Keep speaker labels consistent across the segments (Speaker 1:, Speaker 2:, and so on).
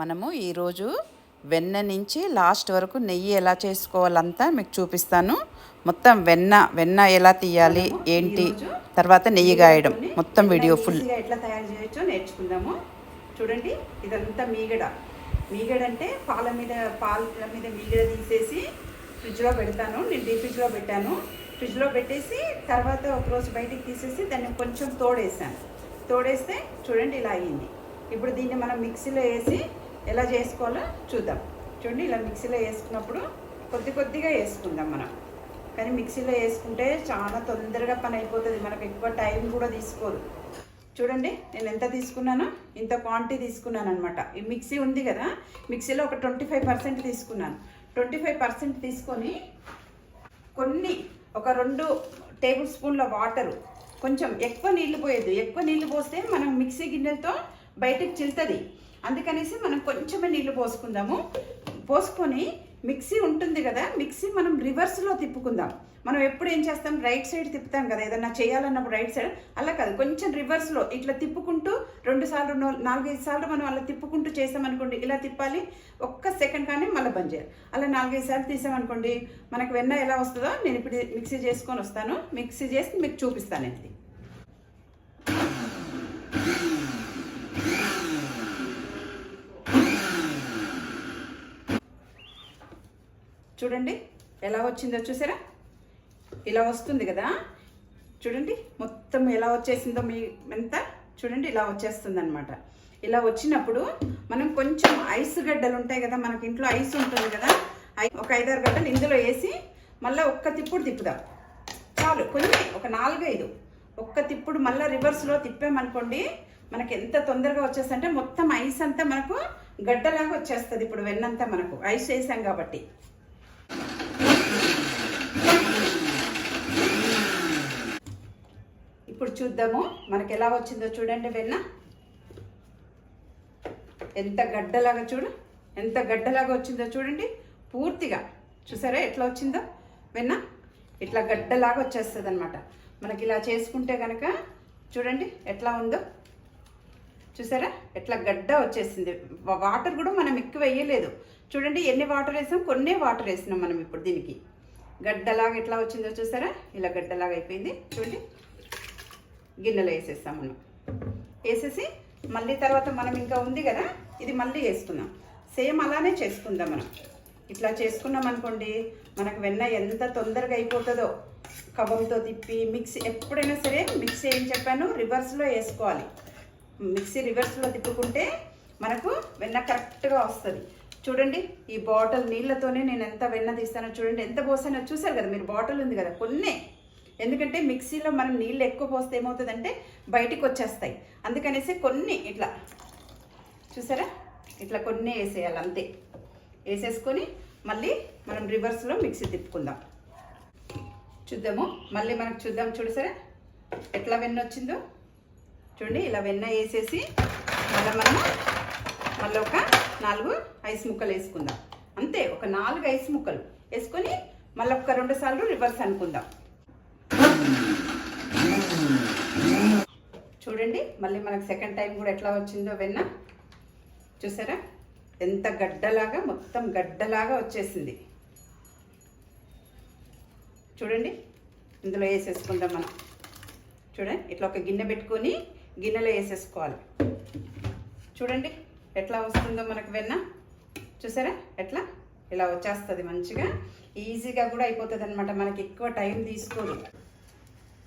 Speaker 1: మనము ఈరోజు వెన్న నుంచి లాస్ట్ వరకు నెయ్యి ఎలా చేసుకోవాలంతా మీకు చూపిస్తాను. మొత్తం వెన్న వెన్న ఎలా తీయాలి ఏంటి? తర్వాత నెయ్యి గాయడం. మొత్తం వీడియో ఫుల్.
Speaker 2: ఎట్లా తయారు చేయొచ్చో నేర్చుకుందాము. చూడండి ఇదంతా మీగడ. మీగడ అంటే పాల మీద పాల మీద మీగడ తీసేసి ఫ్రిడ్జ్లో పెడతాను. నేను డీ ఫ్రిడ్జ్లో పెట్టాను. ఫ్రిడ్జ్లో పెట్టేసి తర్వాత ఒకరోజు బయటికి తీసేసి దాన్ని కొంచెం తోడేసాను. తోడేస్తే చూడండి ఇలా అయ్యింది ఇప్పుడు దీన్ని మనం మిక్సీలో వేసి ఎలా చేసుకోవాలో చూద్దాం. చూడండి ఇలా మిక్సీలో వేసుకున్నప్పుడు కొద్ది కొద్దిగా వేసుకుందాం మనం. కానీ మిక్సీలో వేసుకుంటే చాలా తొందరగా పని అయిపోతుంది. మనకు ఎక్కువ టైం కూడా తీసుకోదు. చూడండి నేను ఎంత తీసుకున్నానో ఇంత క్వాంటిటీ తీసుకున్నాను అనమాట ఈ మిక్సీ ఉంది కదా మిక్సీలో ఒక ట్వంటీ ఫైవ్ పర్సెంట్ తీసుకున్నాను. ట్వంటీ ఫైవ్ పర్సెంట్ తీసుకొని కొన్ని ఒక రెండు టేబుల్ స్పూన్ల వాటరు. కొంచెం ఎక్కువ నీళ్ళు పోయేది ఎక్కువ నీళ్ళు పోస్తే మనం మిక్సీ గిన్నెలతో బయటకు చిల్తుంది అందుకనేసి మనం కొంచెమే నీళ్ళు పోసుకుందాము. పోసుకొని మిక్సీ ఉంటుంది కదా మిక్సీ మనం రివర్స్లో తిప్పుకుందాం. మనం ఎప్పుడు ఏం చేస్తాం? రైట్ సైడ్ తిప్పుతాం కదా ఏదన్నా చేయాలన్నప్పుడు రైట్ సైడ్. అలా కాదు కొంచెం రివర్స్లో ఇట్లా తిప్పుకుంటూ రెండు సార్లు నాలుగైదు సార్లు మనం అలా తిప్పుకుంటూ చేసామనుకోండి ఇలా తిప్పాలి. ఒక్క సెకండ్ కానీ మళ్ళీ బంద్ చేయాలి. అలా నాలుగైదు సార్లు తీసామనుకోండి మనకు వెన్న ఎలా వస్తుందో నేను ఇప్పుడు మిక్సీ చేసుకొని వస్తాను. మిక్సీ చేసి మీకు చూపిస్తాను ఇది చూడండి ఎలా వచ్చిందో చూసారా? ఇలా వస్తుంది కదా? చూడండి మొత్తం ఎలా వచ్చేసిందో మీ ఎంత? చూడండి ఇలా వచ్చేస్తుంది అనమాట ఇలా వచ్చినప్పుడు మనం కొంచెం ఐస్ గడ్డలు ఉంటాయి కదా మనకి ఇంట్లో ఐస్ ఉంటుంది కదా ఐ- ఒక ఐదారు గడ్డలు ఇందులో వేసి మళ్ళీ ఒక్క తిప్పుడు తిప్పుదాం. చాలు కొన్ని ఒక నాలుగైదు. ఒక్క తిప్పుడు మళ్ళీ రివర్స్లో తిప్పామనుకోండి మనకి ఎంత తొందరగా వచ్చేస్తుంది అంటే మొత్తం ఐస్ అంతా మనకు గడ్డలాగా వచ్చేస్తుంది. ఇప్పుడు వెన్నంతా మనకు ఐస్ వేసాం కాబట్టి. ఇప్పుడు చూద్దాము మనకి ఎలా వచ్చిందో చూడండి వెన్న. ఎంత గడ్డలాగా చూడు ఎంత గడ్డలాగా వచ్చిందో చూడండి. పూర్తిగా చూసారా ఎట్లా వచ్చిందో? వెన్న ఇట్లా గడ్డలాగా వచ్చేస్తుంది అనమాట మనకి ఇలా చేసుకుంటే కనుక చూడండి ఎట్లా ఉందో. చూసారా? ఎట్లా గడ్డ వచ్చేసింది. వాటర్ కూడా మనం ఎక్కువ వేయలేదు. చూడండి ఎన్ని వాటర్ వేసాం? కొన్నే వాటర్ వేసినాం మనం ఇప్పుడు దీనికి. గడ్డలాగా ఎట్లా వచ్చిందో చూసారా? ఇలా గడ్డలాగా అయిపోయింది. చూడండి గిన్నెలో వేసేస్తాం మనం. వేసేసి మళ్ళీ తర్వాత మనం ఇంకా ఉంది కదా ఇది మళ్ళీ వేసుకుందాం. సేమ్ అలానే చేసుకుందాం మనం. ఇట్లా చేసుకున్నాం అనుకోండి మనకు వెన్న ఎంత తొందరగా అయిపోతుందో. కవ్వంతో తిప్పి మిక్సీ ఎప్పుడైనా సరే మిక్సీ ఏం చెప్పాను? రివర్స్లో వేసుకోవాలి. మిక్సీ రివర్స్లో తిప్పుకుంటే మనకు వెన్న కరెక్ట్గా వస్తుంది. చూడండి ఈ బాటిల్ నీళ్ళతోనే నేను ఎంత వెన్న తీస్తానో చూడండి ఎంత పోసానో చూసారు కదా మీరు బాటిల్ ఉంది కదా కొన్నే. ఎందుకంటే మిక్సీలో మనం నీళ్ళు ఎక్కువ పోస్తే ఏమవుతుందంటే బయటికి వచ్చేస్తాయి. అందుకనేసి కొన్ని ఇట్లా. చూసారా? ఇట్లా కొన్ని వేసేయాలి అంతే. వేసేసుకొని మళ్ళీ మనం రివర్స్లో మిక్సీ తిప్పుకుందాం. చూద్దాము. మళ్ళీ మనకు చూద్దాం చూడు సరే ఎట్లా వెన్న వచ్చిందో. చూడండి ఇలా వెన్న వేసేసి మళ్ళీ మనం మళ్ళీ ఒక నాలుగు ఐస్ ముక్కలు వేసుకుందాం. అంతే ఒక నాలుగు ఐస్ ముక్కలు వేసుకొని మళ్ళీ ఒక రెండు సార్లు రివర్స్ అనుకుందాం. చూడండి మళ్ళీ మనకు సెకండ్ టైం కూడా ఎట్లా వచ్చిందో వెన్న. చూసారా? ఎంత గడ్డలాగా మొత్తం గడ్డలాగా వచ్చేసింది. చూడండి ఇందులో వేసేసుకుందాం మనం. చూడండి ఇట్లా ఒక గిన్నె పెట్టుకొని గిన్నెలో వేసేసుకోవాలి. చూడండి ఎట్లా వస్తుందో మనకు వెన్న. చూసారా? ఎట్లా? ఇలా వచ్చేస్తుంది మంచిగా. ఈజీగా కూడా అయిపోతుంది అనమాట మనకి ఎక్కువ టైం తీసుకోదు.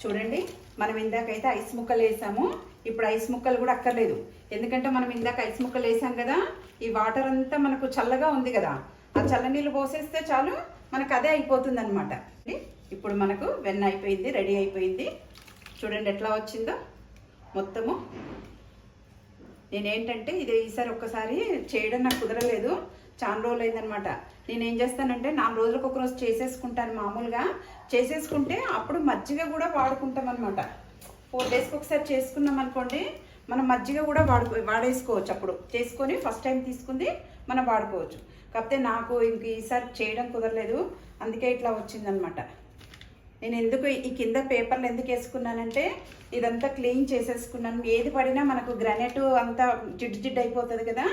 Speaker 2: చూడండి మనం ఇందాకైతే ఐస్ ముక్కలు వేసాము. ఇప్పుడు ఐస్ ముక్కలు కూడా అక్కర్లేదు. ఎందుకంటే మనం ఇందాక ఐస్ ముక్కలు వేసాం కదా ఈ వాటర్ అంతా మనకు చల్లగా ఉంది కదా. ఆ చల్ల నీళ్ళు పోసేస్తే చాలు మనకు అదే అయిపోతుంది అనమాట ఇప్పుడు మనకు వెన్న అయిపోయింది రెడీ అయిపోయింది. చూడండి ఎట్లా వచ్చిందో మొత్తము. నేనేంటంటే ఇది ఈసారి ఒక్కసారి చేయడం నాకు కుదరలేదు. చాలా రోజులు అయిందనమాట నేను ఏం చేస్తానంటే నాలుగు రోజులకు ఒక రోజు చేసేసుకుంటాను మామూలుగా. చేసేసుకుంటే అప్పుడు మజ్జిగ కూడా వాడుకుంటాం అనమాట ఫోర్ డేస్కి ఒకసారి చేసుకున్నాం అనుకోండి మనం మజ్జిగ కూడా వాడుకో వాడేసుకోవచ్చు అప్పుడు. చేసుకొని ఫస్ట్ టైం తీసుకుంది మనం వాడుకోవచ్చు. కాకపోతే నాకు ఇంక ఈసారి చేయడం కుదరలేదు. అందుకే ఇట్లా వచ్చిందనమాట. నేను ఎందుకు ఈ కింద పేపర్లు ఎందుకు వేసుకున్నానంటే ఇదంతా క్లీన్ చేసేసుకున్నాను. ఏది పడినా మనకు గ్రానైట్ అంతా జిడ్డు జిడ్డు అయిపోతుంది కదా.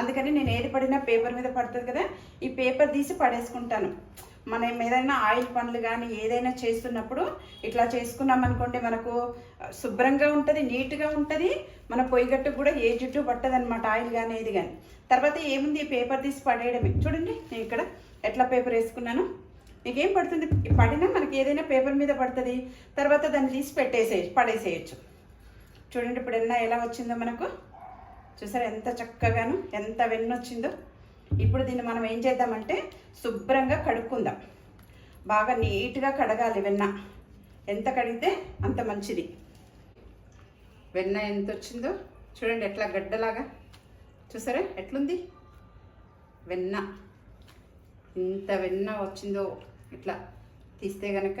Speaker 2: అందుకని నేను ఏది పడినా పేపర్ మీద పడుతుంది కదా. ఈ పేపర్ తీసి పడేసుకుంటాను. మనం ఏదైనా ఆయిల్ పనులు కానీ ఏదైనా చేస్తున్నప్పుడు ఇట్లా చేసుకున్నాం అనుకోండి మనకు శుభ్రంగా ఉంటుంది నీట్గా ఉంటుంది. మన పొయ్యిగట్టుకు కూడా ఏ జుట్టు పట్టదనమాట ఆయిల్ కానీ ఏది కానీ తర్వాత ఏముంది ఈ పేపర్ తీసి పడేయడమే. చూడండి నేను ఇక్కడ ఎట్లా పేపర్ వేసుకున్నాను. మీకేం పడుతుంది? పడినా మనకి ఏదైనా పేపర్ మీద పడుతుంది. తర్వాత దాన్ని తీసి పెట్టేసే పడేసేయచ్చు. చూడండి ఇప్పుడు ఎన్న ఎలా వచ్చిందో మనకు. చూసారా ఎంత చక్కగాను ఎంత వెన్న వచ్చిందో ఇప్పుడు దీన్ని మనం ఏం చేద్దామంటే శుభ్రంగా కడుక్కుందాం. బాగా నీట్గా కడగాలి వెన్న. ఎంత కడిగితే అంత మంచిది. వెన్న ఎంత వచ్చిందో చూడండి ఎట్లా గడ్డలాగా. చూసారా ఎట్లుంది? వెన్న. ఇంత వెన్న వచ్చిందో. ఇట్లా తీస్తే కనుక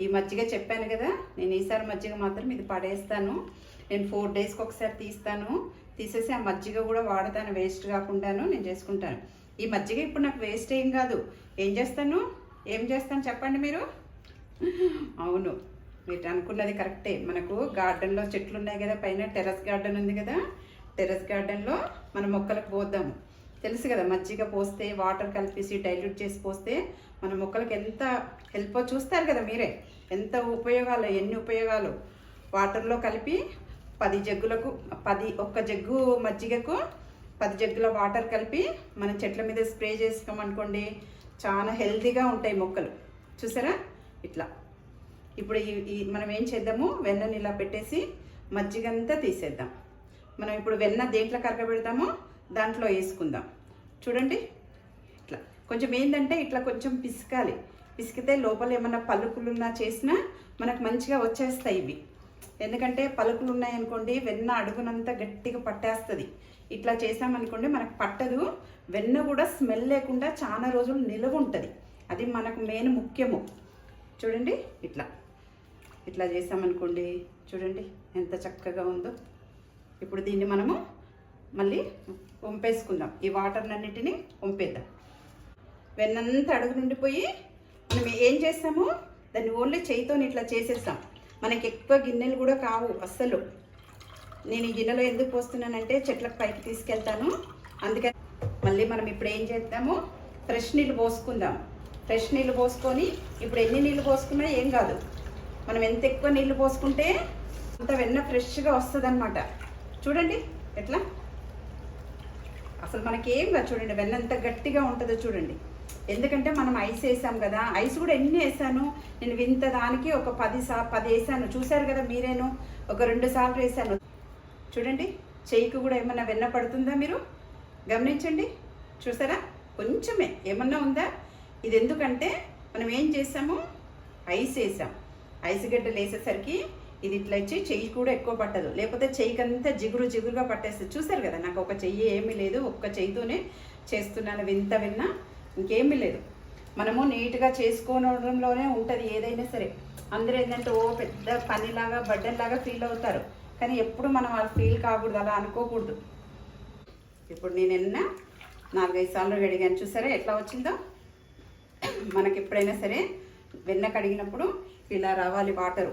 Speaker 2: ఈ మజ్జిగ చెప్పాను కదా నేను ఈసారి మజ్జిగ మాత్రం ఇది పడేస్తాను. నేను ఫోర్ డేస్కి ఒకసారి తీస్తాను. తీసేసి ఆ మజ్జిగ కూడా వాడతాను వేస్ట్ కాకుండాను నేను చేసుకుంటాను. ఈ మజ్జిగ ఇప్పుడు నాకు వేస్ట్ ఏం కాదు. ఏం చేస్తాను? ఏం చేస్తాను చెప్పండి మీరు? అవును మీరు అనుకున్నది కరెక్టే. మనకు గార్డెన్లో చెట్లు ఉన్నాయి కదా పైన టెర్రస్ గార్డెన్ ఉంది కదా టెర్రస్ గార్డెన్లో మన మొక్కలకు పోద్దాము. తెలుసు కదా మజ్జిగ పోస్తే వాటర్ కలిపేసి డైల్యూట్ చేసి పోస్తే మన మొక్కలకి ఎంత హెల్ప్ చూస్తారు కదా మీరే. ఎంత ఉపయోగాలు ఎన్ని ఉపయోగాలు. వాటర్లో కలిపి పది జగ్గులకు పది ఒక్క జగ్గు మజ్జిగకు పది జగ్గుల వాటర్ కలిపి మన చెట్ల మీద స్ప్రే చేసుకోమనుకోండి చాలా హెల్తీగా ఉంటాయి మొక్కలు. చూసారా? ఇట్లా. ఇప్పుడు ఈ మనం ఏం చేద్దాము? వెన్నని ఇలా పెట్టేసి మజ్జిగంతా తీసేద్దాం. మనం ఇప్పుడు వెన్న దేంట్లో కరగబెడతామో? దాంట్లో వేసుకుందాం. చూడండి. ఇట్లా. కొంచెం ఏంటంటే ఇట్లా కొంచెం పిసకాలి. పిసికితే లోపల ఏమన్నా పలుకులున్నా చేసినా మనకు మంచిగా వచ్చేస్తాయి ఇవి. ఎందుకంటే పలుకులు ఉన్నాయనుకోండి వెన్న అడుగునంతా గట్టిగా పట్టేస్తుంది. ఇట్లా చేసామనుకోండి మనకు పట్టదు. వెన్న కూడా స్మెల్ లేకుండా చాలా రోజులు నిలువ ఉంటుంది. అది మనకు మెయిన్ ముఖ్యము. చూడండి. ఇట్లా. ఇట్లా చేసామనుకోండి. చూడండి ఎంత చక్కగా ఉందో. ఇప్పుడు దీన్ని మనము మళ్ళీ వంపేసుకుందాం. ఈ వాటర్నన్నిటిని వంపేద్దాం. వెన్నంతా అడుగు నిండిపోయి మనం ఏం చేస్తాము? దాన్ని ఓన్లీ చేయితో ఇట్లా చేసేస్తాం. మనకి ఎక్కువ గిన్నెలు కూడా కావు అస్సలు. నేను ఈ గిన్నెలో ఎందుకు పోస్తున్నానంటే చెట్లకు పైకి తీసుకెళ్తాను. అందుకని మళ్ళీ మనం ఇప్పుడు ఏం చేద్దాము? ఫ్రెష్ నీళ్ళు పోసుకుందాం. ఫ్రెష్ నీళ్ళు పోసుకొని ఇప్పుడు ఎన్ని నీళ్ళు పోసుకున్నా ఏం కాదు. మనం ఎంత ఎక్కువ నీళ్ళు పోసుకుంటే అంత వెన్న ఫ్రెష్గా వస్తుంది చూడండి ఎట్లా? అసలు మనకేం కాదు చూడండి వెన్న ఎంత గట్టిగా ఉంటుందో చూడండి. ఎందుకంటే మనం ఐస్ వేసాం కదా ఐస్ కూడా ఎన్ని వేసాను? నేను వింత దానికి ఒక పది సా పది వేసాను. చూశారు కదా మీరేను? ఒక రెండు సార్లు వేసాను. చూడండి చెయ్యికి కూడా ఏమన్నా వెన్న పడుతుందా మీరు? గమనించండి. చూసారా? కొంచెమే. ఏమన్నా ఉందా? ఇది ఎందుకంటే మనం ఏం చేసాము? ఐస్ వేసాం. ఐస్ గడ్డలు వేసేసరికి ఇది ఇట్లా ఇచ్చి చెయ్యి కూడా ఎక్కువ పట్టదు. లేకపోతే చెయ్యికంతా జిగురు జిగురుగా పట్టేస్తుంది. చూసారు కదా నాకు ఒక చెయ్యి ఏమీ లేదు ఒక్క చెయ్యితోనే చేస్తున్నాను వింత విన్న ఇంకేమీ లేదు. మనము నీట్గా చేసుకోవడంలోనే ఉంటుంది ఏదైనా సరే. అందరూ ఏంటంటే ఓ పెద్ద పనిలాగా బడ్డన్లాగా ఫీల్ అవుతారు. కానీ ఎప్పుడు మనం వాళ్ళు ఫీల్ కాకూడదు అలా అనుకోకూడదు. ఇప్పుడు నేను ఎన్న నాలుగైదు సార్లు కడిగాను చూసారా ఎట్లా వచ్చిందో? మనకి ఎప్పుడైనా సరే వెన్న కడిగినప్పుడు ఇలా రావాలి వాటరు.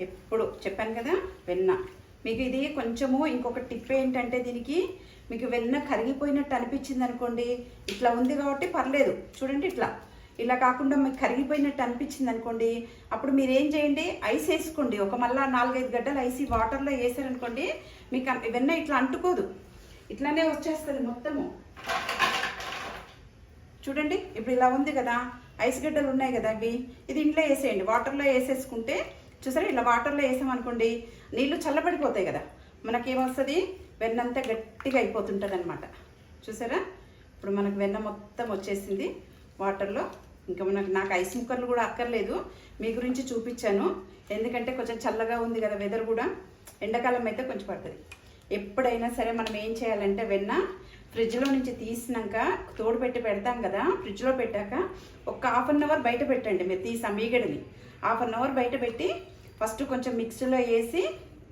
Speaker 2: ఎప్పుడు చెప్పాను కదా వెన్న. మీకు ఇది కొంచెము ఇంకొక టిప్ ఏంటంటే దీనికి మీకు వెన్న కరిగిపోయినట్టు అనిపించింది అనుకోండి ఇట్లా ఉంది కాబట్టి పర్లేదు. చూడండి ఇట్లా. ఇలా కాకుండా మీకు కరిగిపోయినట్టు అనిపించింది అనుకోండి అప్పుడు మీరు ఏం చేయండి? ఐస్ వేసుకోండి. ఒక మళ్ళా నాలుగైదు గడ్డలు ఐసి వాటర్లో వేసారనుకోండి మీకు అన్- వెన్న ఇట్లా అంటుకోదు. ఇట్లానే వచ్చేస్తుంది మొత్తము. చూడండి ఇప్పుడు ఇలా ఉంది కదా ఐస్ గడ్డలు ఉన్నాయి కదా ఇవి. ఇది ఇంట్లో వేసేయండి. వాటర్లో వేసేసుకుంటే చూసారా ఇలా వాటర్లో వేసామనుకోండి నీళ్ళు చల్లబడిపోతాయి కదా. మనకేమొస్తుంది? వెన్నంతా గట్టిగా అయిపోతుంటుంది అనమాట చూసారా? ఇప్పుడు మనకు వెన్న మొత్తం వచ్చేసింది వాటర్లో. ఇంకా మనకు నాకు ఐస్ ముక్కర్లు కూడా అక్కర్లేదు. మీ గురించి చూపించాను. ఎందుకంటే కొంచెం చల్లగా ఉంది కదా వెదర్ కూడా. ఎండాకాలం అయితే కొంచెం పడుతుంది. ఎప్పుడైనా సరే మనం ఏం చేయాలంటే వెన్న ఫ్రిడ్జ్లో నుంచి తీసినాక తోడు పెట్టి పెడతాం కదా ఫ్రిడ్జ్లో పెట్టాక ఒక హాఫ్ అన్ అవర్ బయట పెట్టండి మీరు తీసాం మీగడని. హాఫ్ అన్ అవర్ బయట పెట్టి ఫస్ట్ కొంచెం మిక్సీలో వేసి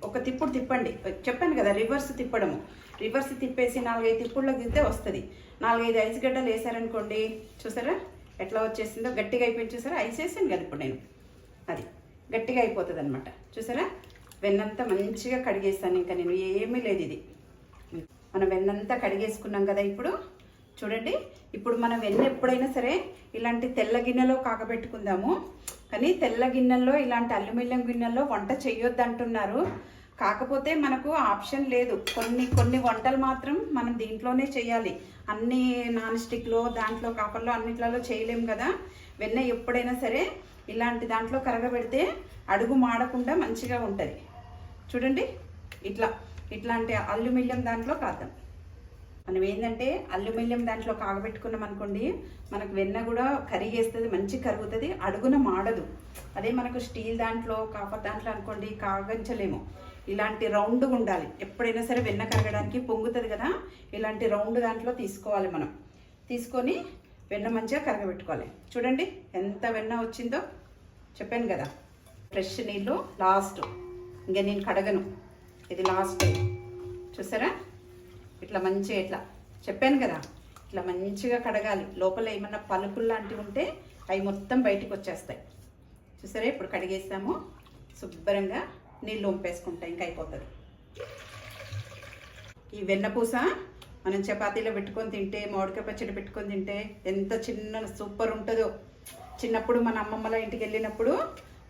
Speaker 2: ఒక తిప్పుడు తిప్పండి. చెప్పాను కదా రివర్స్ తిప్పడము. రివర్స్ తిప్పేసి నాలుగైదు తిప్పుల్లో తింటే వస్తుంది. నాలుగైదు ఐస్ గడ్డలు వేసారనుకోండి చూసారా? ఎట్లా వచ్చేసిందో? గట్టిగా అయిపోయింది చూసారా? ఐస్ వేసాను కదా ఇప్పుడు నేను. అది గట్టిగా అయిపోతుంది అనమాట చూసారా? వెన్నంతా మంచిగా కడిగేస్తాను ఇంకా నేను. ఏమీ లేదు ఇది. మనం వెన్నంతా కడిగేసుకున్నాం కదా ఇప్పుడు. చూడండి. ఇప్పుడు మనం వెన్న ఎప్పుడైనా సరే ఇలాంటి తెల్ల గిన్నెలో కాకబెట్టుకుందాము కానీ తెల్ల గిన్నెల్లో ఇలాంటి అల్యూమినియం గిన్నెల్లో వంట చేయొద్దు అంటున్నారు కాకపోతే మనకు ఆప్షన్ లేదు. కొన్ని కొన్ని వంటలు మాత్రం మనం దీంట్లోనే చేయాలి అన్ని నాన్ స్టిక్లో దాంట్లో కాపర్లో అన్నిట్లలో చేయలేము కదా. వెన్న ఎప్పుడైనా సరే ఇలాంటి దాంట్లో కరగబెడితే అడుగు మాడకుండా మంచిగా ఉంటుంది. చూడండి ఇట్లా. ఇట్లాంటి అల్యూమినియం దాంట్లో కాద్దాం మనం ఏంటంటే అల్యూమినియం దాంట్లో కాగబెట్టుకున్నాం అనుకోండి మనకు వెన్న కూడా కరిగేస్తుంది మంచి కరుగుతుంది అడుగున మాడదు. అదే మనకు స్టీల్ దాంట్లో కాపర్ దాంట్లో అనుకోండి కాగంచలేము. ఇలాంటి రౌండ్గా ఉండాలి. ఎప్పుడైనా సరే వెన్న కరగడానికి పొంగుతుంది కదా ఇలాంటి రౌండ్ దాంట్లో తీసుకోవాలి మనం. తీసుకొని వెన్న మంచిగా కరగబెట్టుకోవాలి. చూడండి ఎంత వెన్న వచ్చిందో చెప్పాను కదా. ఫ్రెష్ నీళ్ళు లాస్ట్. ఇంకా నేను కడగను. ఇది లాస్ట్. చూసారా? ఇట్లా మంచిగా ఇట్లా చెప్పాను కదా ఇట్లా మంచిగా కడగాలి. లోపల ఏమన్నా పలుకులు లాంటివి ఉంటే అవి మొత్తం బయటికి వచ్చేస్తాయి. చూసారా? ఇప్పుడు కడిగేస్తాము శుభ్రంగా నీళ్ళు వంపేసుకుంటాయి ఇంకా అయిపోతుంది. ఈ వెన్నపూస మనం చపాతీలో పెట్టుకొని తింటే మామిడికాయ పచ్చడి పెట్టుకొని తింటే ఎంత చిన్న సూపర్ ఉంటుందో. చిన్నప్పుడు మన అమ్మమ్మల ఇంటికి వెళ్ళినప్పుడు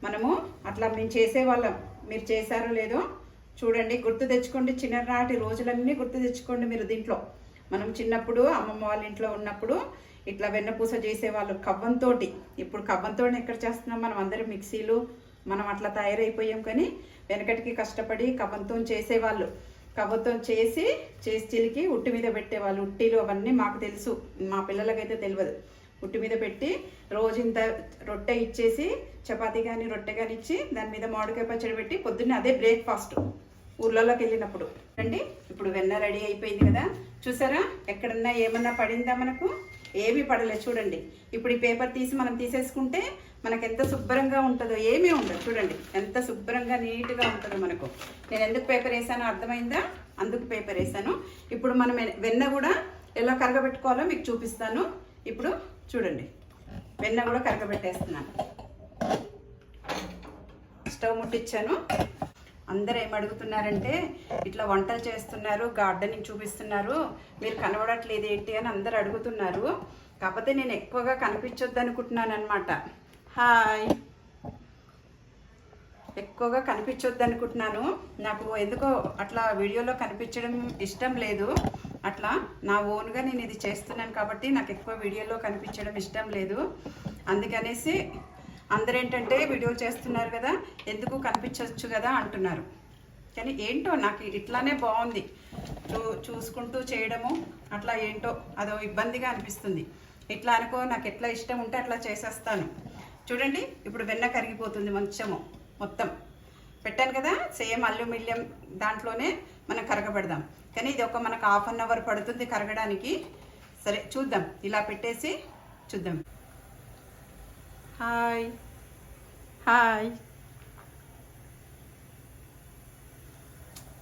Speaker 2: మనము అట్లా మేము చేసేవాళ్ళం. మీరు చేశారో లేదో చూడండి గుర్తు తెచ్చుకోండి. చిన్ననాటి రోజులన్నీ గుర్తు తెచ్చుకోండి మీరు దీంట్లో. మనం చిన్నప్పుడు అమ్మమ్మ వాళ్ళ ఇంట్లో ఉన్నప్పుడు ఇట్లా వెన్నపూస చేసేవాళ్ళు కవ్వంతో ఇప్పుడు కవ్వంతో ఎక్కడ చేస్తున్నాం మనం? అందరం మిక్సీలు మనం అట్లా తయారైపోయాం కానీ వెనకటికి కష్టపడి కవ్వంతో చేసేవాళ్ళు. కవ్వంతో చేసి చేసి చిలికి ఉట్టి మీద పెట్టేవాళ్ళు. ఉట్టీలు అవన్నీ మాకు తెలుసు. మా పిల్లలకైతే తెలియదు. ఉట్టి మీద పెట్టి రోజు ఇంత రొట్టె ఇచ్చేసి చపాతీ కానీ రొట్టె కానీ ఇచ్చి దాని మీద మామిడికాయ పచ్చడి పెట్టి పొద్దున్నే అదే బ్రేక్ఫాస్ట్. ఊర్లలోకి వెళ్ళినప్పుడు. రండి ఇప్పుడు వెన్న రెడీ అయిపోయింది కదా. చూసారా? ఎక్కడన్నా ఏమన్నా పడిందా మనకు? ఏమీ పడలేదు చూడండి. ఇప్పుడు ఈ పేపర్ తీసి మనం తీసేసుకుంటే మనకు ఎంత శుభ్రంగా ఉంటుందో ఏమీ ఉండదు. చూడండి ఎంత శుభ్రంగా నీట్గా ఉంటుందో మనకు. నేను ఎందుకు పేపర్ వేసానో అర్థమైందా? అందుకు పేపర్ వేసాను. ఇప్పుడు మనం వెన్న కూడా ఎలా కరగబెట్టుకోవాలో మీకు చూపిస్తాను. ఇప్పుడు చూడండి వెన్న కూడా కరగబెట్టేస్తున్నాను. స్టవ్ ముట్టించాను అందరు ఏం అడుగుతున్నారంటే ఇట్లా వంటలు చేస్తున్నారు గార్డెనింగ్ చూపిస్తున్నారు మీరు కనబడట్లేదు ఏంటి అని అందరు అడుగుతున్నారు. కాకపోతే నేను ఎక్కువగా కనిపించొద్దు అనుకుంటున్నాను అనమాట హాయ్. ఎక్కువగా కనిపించొద్దు అనుకుంటున్నాను. నాకు ఎందుకో అట్లా వీడియోలో కనిపించడం ఇష్టం లేదు. అట్లా నా ఓన్గా నేను ఇది చేస్తున్నాను కాబట్టి నాకు ఎక్కువ వీడియోలో కనిపించడం ఇష్టం లేదు. అందుకనేసి అందరూ ఏంటంటే వీడియోలు చేస్తున్నారు కదా ఎందుకు కనిపించవచ్చు కదా అంటున్నారు. కానీ ఏంటో నాకు ఇట్లానే బాగుంది. చూ చూసుకుంటూ చేయడము అట్లా ఏంటో అదో ఇబ్బందిగా అనిపిస్తుంది. ఇట్లా అనుకో నాకు ఎట్లా ఇష్టం ఉంటే అట్లా చేసేస్తాను. చూడండి ఇప్పుడు వెన్న కరిగిపోతుంది మంచము మొత్తం. పెట్టాను కదా సేమ్ అల్యూమినియం దాంట్లోనే మనం కరగబెడదాం. కానీ ఇది ఒక మనకు హాఫ్ అన్ అవర్ పడుతుంది కరగడానికి. సరే చూద్దాం. ఇలా పెట్టేసి చూద్దాం. హాయ్ హాయ్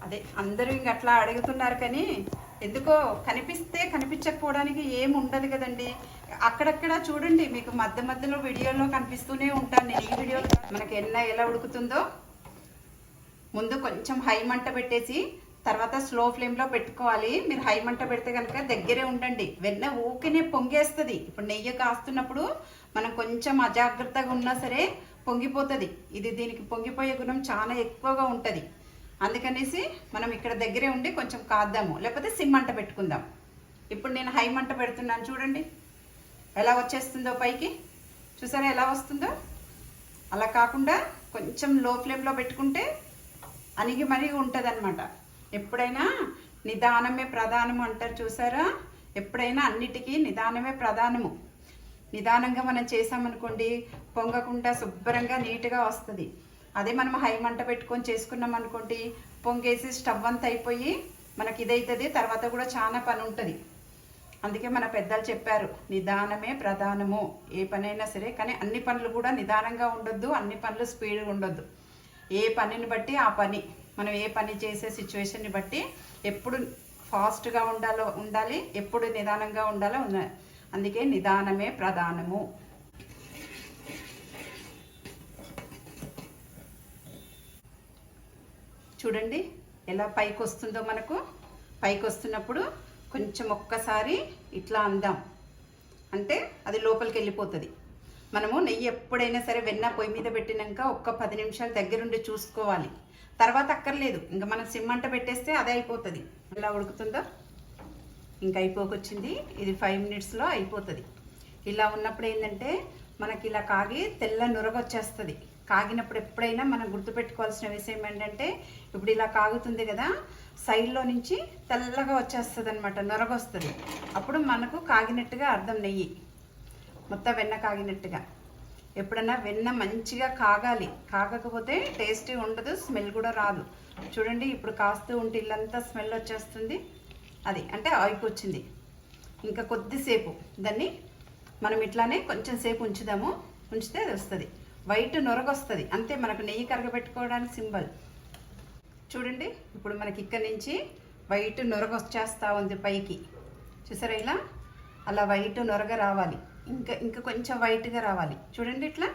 Speaker 2: అదే అందరూ ఇంక అట్లా అడుగుతున్నారు కానీ ఎందుకో కనిపిస్తే కనిపించకపోవడానికి ఏం ఉండదు కదండి. అక్కడక్కడ చూడండి మీకు మధ్య మధ్యలో వీడియోలో కనిపిస్తూనే ఉంటాను నేను ఈ వీడియో మనకి ఎన్న ఎలా ఉడుకుతుందో. ముందు కొంచెం హై మంట పెట్టేసి తర్వాత స్లో ఫ్లేమ్లో పెట్టుకోవాలి. మీరు హై మంట పెడితే కనుక దగ్గరే ఉండండి. వెన్న ఊకినే పొంగేస్తుంది. ఇప్పుడు నెయ్యి కాస్తున్నప్పుడు మనం కొంచెం అజాగ్రత్తగా ఉన్నా సరే పొంగిపోతుంది. ఇది దీనికి పొంగిపోయే గుణం చాలా ఎక్కువగా ఉంటుంది. అందుకనేసి మనం ఇక్కడ దగ్గరే ఉండి కొంచెం కాద్దాము. లేకపోతే సిమ్ మంట పెట్టుకుందాం. ఇప్పుడు నేను హై మంట పెడుతున్నాను చూడండి. ఎలా వచ్చేస్తుందో పైకి. చూసారా ఎలా వస్తుందో? అలా కాకుండా కొంచెం లో ఫ్లేమ్లో పెట్టుకుంటే అణిగి మరిగి ఉంటుంది అనమాట ఎప్పుడైనా నిదానమే ప్రధానము అంటారు చూసారా? ఎప్పుడైనా అన్నిటికీ నిదానమే ప్రధానము. నిదానంగా మనం చేసామనుకోండి పొంగకుండా శుభ్రంగా నీట్గా వస్తుంది. అదే మనం హై మంట పెట్టుకొని చేసుకున్నాం అనుకోండి పొంగేసి స్టవ్ అంతా అయిపోయి మనకి ఇదైతుంది తర్వాత కూడా చాలా పని ఉంటుంది అందుకే మన పెద్దలు చెప్పారు నిదానమే ప్రధానము. ఏ పనైనా సరే కానీ అన్ని పనులు కూడా నిదానంగా ఉండొద్దు అన్ని పనులు స్పీడ్గా ఉండొద్దు. ఏ పనిని బట్టి ఆ పని. మనం ఏ పని చేసే సిచ్యువేషన్ని బట్టి ఎప్పుడు ఫాస్ట్గా ఉండాలో ఉండాలి ఎప్పుడు నిదానంగా ఉండాలో ఉండాలి అందుకే నిదానమే ప్రధానము. చూడండి ఎలా పైకి వస్తుందో మనకు. పైకి వస్తున్నప్పుడు కొంచెం ఒక్కసారి ఇట్లా అందాం. అంటే అది లోపలికి వెళ్ళిపోతుంది. మనము నెయ్యి ఎప్పుడైనా సరే వెన్న పొయ్యి మీద పెట్టినాక ఒక్క పది నిమిషాలు దగ్గరుండి చూసుకోవాలి. తర్వాత అక్కర్లేదు. ఇంకా మనం సిమ్మంట పెట్టేస్తే అదే అయిపోతుంది. ఇలా ఉడుకుతుందో? ఇంకా అయిపోకొచ్చింది. ఇది ఫైవ్ మినిట్స్లో అయిపోతుంది. ఇలా ఉన్నప్పుడు ఏంటంటే మనకి ఇలా కాగి తెల్ల నురగొచ్చేస్తుంది. కాగినప్పుడు ఎప్పుడైనా మనం గుర్తుపెట్టుకోవాల్సిన విషయం ఏంటంటే ఇప్పుడు ఇలా కాగుతుంది కదా సైడ్లో నుంచి తెల్లగా వచ్చేస్తుంది అనమాట నొరగ వస్తుంది అప్పుడు మనకు కాగినట్టుగా అర్థం నెయ్యి. మొత్తం వెన్న కాగినట్టుగా. ఎప్పుడన్నా వెన్న మంచిగా కాగాలి. కాగకపోతే టేస్టీ ఉండదు స్మెల్ కూడా రాదు. చూడండి ఇప్పుడు కాస్తూ ఉంటే ఇల్లంతా స్మెల్ వచ్చేస్తుంది. అది అంటే అయిపోయింది ఇంకా కొద్దిసేపు దాన్ని మనం ఇట్లానే కొంచెం సేపు ఉంచుదాము. ఉంచితే అది వస్తుంది. వైట్ నొరగ వస్తుంది అంతే మనకు నెయ్యి కరగబెట్టుకోవడానికి సింబల్. చూడండి ఇప్పుడు మనకి ఇక్కడి నుంచి వైట్ నొరగొచ్చేస్తూ ఉంది పైకి. చూసారా ఇలా? అలా వైట్ నొరగ రావాలి. ఇంకా ఇంకా కొంచెం వైట్గా రావాలి. చూడండి ఇట్లా.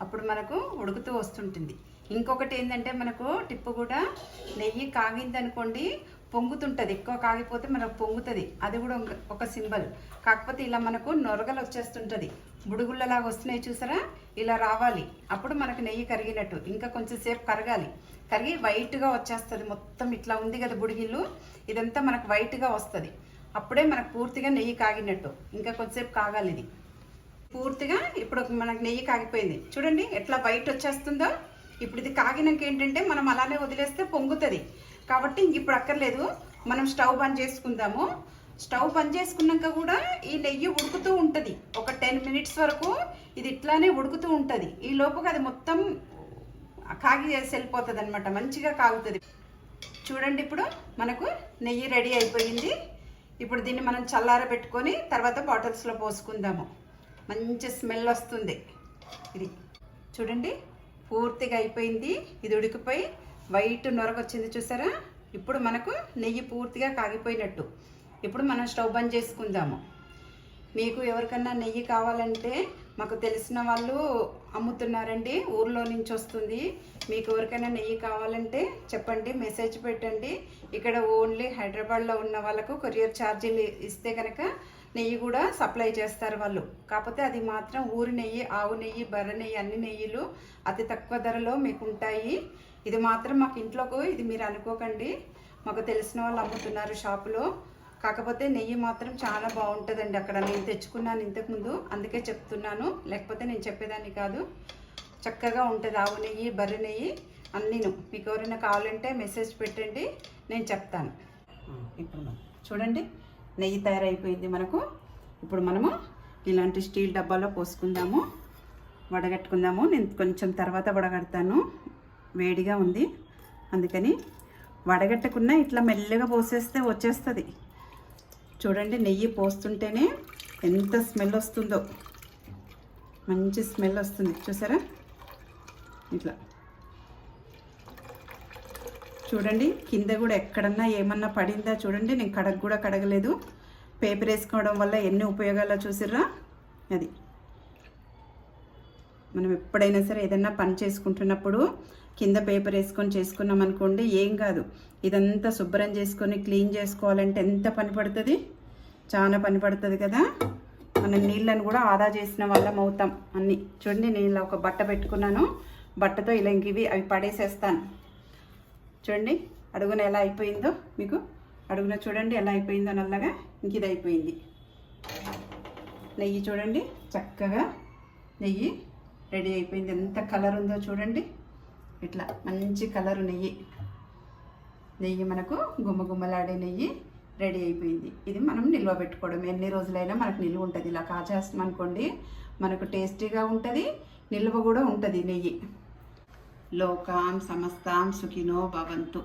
Speaker 2: అప్పుడు మనకు ఉడుకుతూ వస్తుంటుంది. ఇంకొకటి ఏంటంటే మనకు టిప్పు కూడా నెయ్యి కాగింది అనుకోండి పొంగుతుంటుంది. ఎక్కువ కాగిపోతే మనకు పొంగుతుంది. అది కూడా ఒక- ఒక సింబల్. కాకపోతే ఇలా మనకు నొరగలు వచ్చేస్తుంటుంది. బుడుగుళ్ళలాగా వస్తున్నాయి చూసారా? ఇలా రావాలి. అప్పుడు మనకు నెయ్యి కరిగినట్టు. ఇంకా కొంచెం సేపు కరగాలి. కరిగి వైట్గా వచ్చేస్తుంది. మొత్తం ఇట్లా ఉంది కదా బుడిగిళ్ళు. ఇదంతా మనకు వైట్గా వస్తుంది. అప్పుడే మనకు పూర్తిగా నెయ్యి కాగినట్టు. ఇంకా కొద్దిసేపు కాగాలి ఇది. పూర్తిగా ఇప్పుడు మనకు నెయ్యి కాగిపోయింది. చూడండి ఎట్లా వైట్ వచ్చేస్తుందో. ఇప్పుడు ఇది కాగినాక ఏంటంటే మనం అలానే వదిలేస్తే పొంగుతుంది. కాబట్టి ఇంక ఇప్పుడు అక్కర్లేదు. మనం స్టవ్ బంద్ చేసుకుందాము. స్టవ్ బంద్ చేసుకున్నాక కూడా ఈ నెయ్యి ఉడుకుతూ ఉంటుంది. ఒక టెన్ మినిట్స్ వరకు ఇది ఇట్లానే ఉడుకుతూ ఉంటుంది. ఈ లోపుగా అది మొత్తం కాగి చేసి వెళ్ళిపోతుంది అనమాట మంచిగా కాగుతుంది. చూడండి ఇప్పుడు మనకు నెయ్యి రెడీ అయిపోయింది. ఇప్పుడు దీన్ని మనం చల్లారబెట్టుకొని తర్వాత బాటిల్స్లో పోసుకుందాము. మంచి స్మెల్ వస్తుంది. ఇది చూడండి పూర్తిగా అయిపోయింది. ఇది ఉడికిపోయి వైట్ నొరగ వచ్చింది చూసారా? ఇప్పుడు మనకు నెయ్యి పూర్తిగా కాగిపోయినట్టు. ఇప్పుడు మనం స్టవ్ బంద్ చేసుకుందాము. మీకు ఎవరికన్నా నెయ్యి కావాలంటే మాకు తెలిసిన వాళ్ళు అమ్ముతున్నారండి. ఊర్లో నుంచి వస్తుంది. మీకు ఎవరికైనా నెయ్యి కావాలంటే చెప్పండి మెసేజ్ పెట్టండి. ఇక్కడ ఓన్లీ హైదరాబాద్లో ఉన్న వాళ్ళకు కొరియర్ ఛార్జీలు ఇస్తే కనుక నెయ్యి కూడా సప్లై చేస్తారు వాళ్ళు. కాకపోతే అది మాత్రం ఊరి నెయ్యి ఆవు నెయ్యి బర్రె నెయ్యి అన్ని నెయ్యిలు అతి తక్కువ ధరలో మీకు ఉంటాయి. ఇది మాత్రం మాకు ఇంట్లోకి ఇది మీరు అనుకోకండి. మాకు తెలిసిన వాళ్ళు అమ్ముతున్నారు షాపులో. కాకపోతే నెయ్యి మాత్రం చాలా బాగుంటుందండి. అక్కడ నేను తెచ్చుకున్నాను ఇంతకుముందు. అందుకే చెప్తున్నాను. లేకపోతే నేను చెప్పేదాన్ని కాదు. చక్కగా ఉంటుంది ఆవు నెయ్యి బర్రె నెయ్యి అన్నీను. మీకు ఎవరైనా కావాలంటే మెసేజ్ పెట్టండి. నేను చెప్తాను. ఇప్పుడు చూడండి. నెయ్యి తయారైపోయింది మనకు. ఇప్పుడు మనము ఇలాంటి స్టీల్ డబ్బాలో పోసుకుందాము. వడగట్టుకుందాము. నేను కొంచెం తర్వాత వడగడతాను. వేడిగా ఉంది. అందుకని వడగట్టకున్నా ఇట్లా మెల్లగా పోసేస్తే వచ్చేస్తుంది. చూడండి నెయ్యి పోస్తుంటేనే ఎంత స్మెల్ వస్తుందో. మంచి స్మెల్ వస్తుంది. చూసారా? ఇట్లా. చూడండి కింద కూడా ఎక్కడన్నా ఏమన్నా పడిందా చూడండి. నేను కడగ కూడా కడగలేదు. పేపర్ వేసుకోవడం వల్ల ఎన్ని ఉపయోగాలు చూసిర్రా? అది. మనం ఎప్పుడైనా సరే ఏదైనా పని చేసుకుంటున్నప్పుడు కింద పేపర్ వేసుకొని చేసుకున్నాం అనుకోండి ఏం కాదు. ఇదంతా శుభ్రం చేసుకొని క్లీన్ చేసుకోవాలంటే ఎంత పని పడుతుంది? చాలా పని పడుతుంది కదా. మనం నీళ్ళని కూడా ఆదా చేసిన వాళ్ళం అవుతాం. అన్నీ చూడండి నేను ఒక బట్ట పెట్టుకున్నాను. బట్టతో ఇలా ఇంక ఇవి అవి పడేసేస్తాను. చూడండి అడుగున ఎలా అయిపోయిందో మీకు. అడుగున చూడండి ఎలా అయిపోయిందో నల్లగా. ఇంక ఇది అయిపోయింది. నెయ్యి చూడండి చక్కగా నెయ్యి రెడీ అయిపోయింది. ఎంత కలర్ ఉందో చూడండి. ఇట్లా మంచి కలర్ నెయ్యి. నెయ్యి మనకు గుమ్మగుమ్మలాడే నెయ్యి. రెడీ అయిపోయింది. ఇది మనం నిల్వ పెట్టుకోవడం. ఎన్ని రోజులైనా మనకు నిల్వ ఉంటుంది. ఇలా కాచేస్తాం అనుకోండి మనకు టేస్టీగా ఉంటుంది నిల్వ కూడా ఉంటుంది నెయ్యి. లోకాం సమస్తాం సుఖినో భవంతు.